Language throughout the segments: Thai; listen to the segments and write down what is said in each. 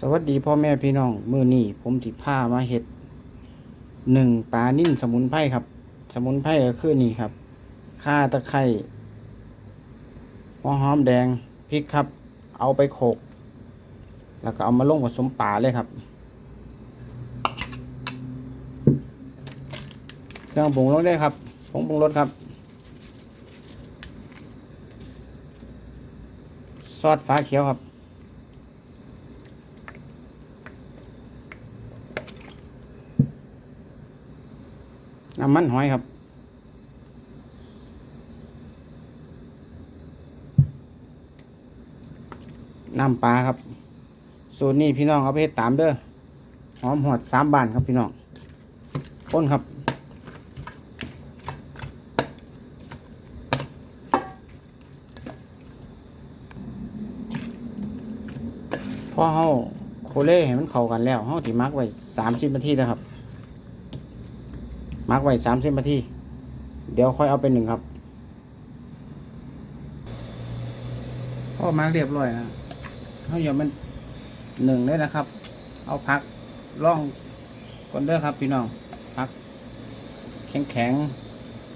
สวัสดีพ่อแม่พี่น้องมือนี้ผมสิพามาเฮ็ดหนึ่งปลานิ่นสมุนไพรครับ สมุนไพรก็คือนี่ครับข่าตะไคร้หัวหอมแดงพริกครับ เอาไปโขลกแล้วก็เอามาลงผสมปลาเลยครับเครื่องปรุงลงได้ครับผงปรุงรสครับ ซอสฟ้าเขียวครับ น้ำมันหอยครับ น้ำปลาครับสูตรนี้พี่น้องเอาไปเฮ็ดตามเด้อหอมหอดสามบานครับพี่น้องข้นครับ พอเฮาโคเล่ให้มันเข้ากันแล้วเฮาสิมักไว้สามสิบนาทีนะครับ มาร์กไว้สามสิบนาที เดี๋ยวค่อยเอาไปหนึ่งครับก็มาร์กเรียบร้อยนะเขาอย่ามันหนึ่งได้นะครับ เอาพักล่องก่อนเด้อครับพี่น้องพัก แข็งแข็ง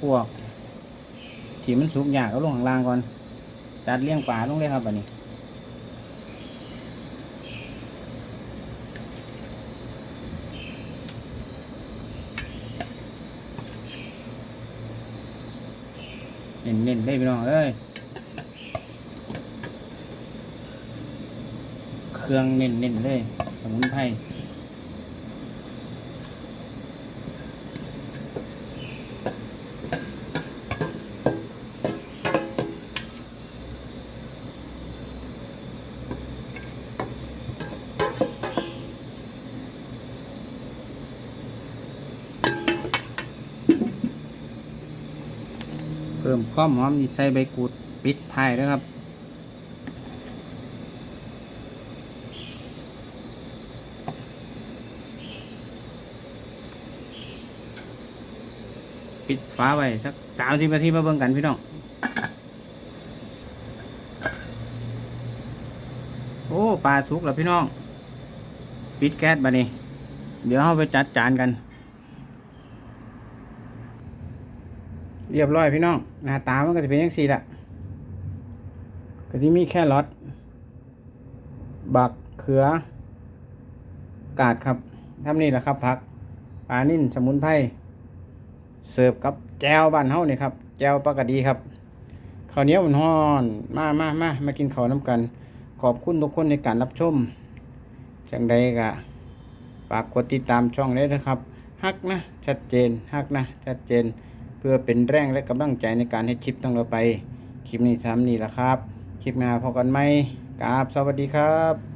พวก ที่มันสุกยากก็ลงข้างล่างก่อน จัดเลี้ยงป่าลงเลยครับอันนี้ เน้นเน้นๆได้พี่น้องเอ้ยเครื่องเน้นเน้นๆเลยสมุนไพร เพิ่มความหอมนี่ใส่ใบกูดปิดท้ายด้วครับปิดฝาไว้สักสามสิบนาทีมาเบิ่งกันพี่น้อง โอ้ปลาสุกแล้วพี่น้อง ปิดแก๊สบานี้ เดี๋ยวเราไปจัดจานกัน เรียบร้อยพี่น้อง หน้าตามันก็จะเป็นยังสี่ละก็ที่มีแค่รอทบักเขือ กาดครับทำนี่แหละครับผักปลานิ่นสมุนไพรเสิร์ฟกับแจวบ้านเฮานี่ครับแจวปลากระดีครับข้าวเหนียวมันฮ้อนมามามามากินข้าวน้ำกัน ขอบคุณทุกคนในการรับชมจังใดก็ฝากกดติดตามช่องได้นะครับฮักนะ ชัดเจนฮักนะ ชัดเจน เพื่อเป็นแรงและกำลังใจในการให้คลิปต้องเราไป คลิปนี้ทำนี่แหละครับ คลิปหน้าพอกันไหมกราบสวัสดีครับ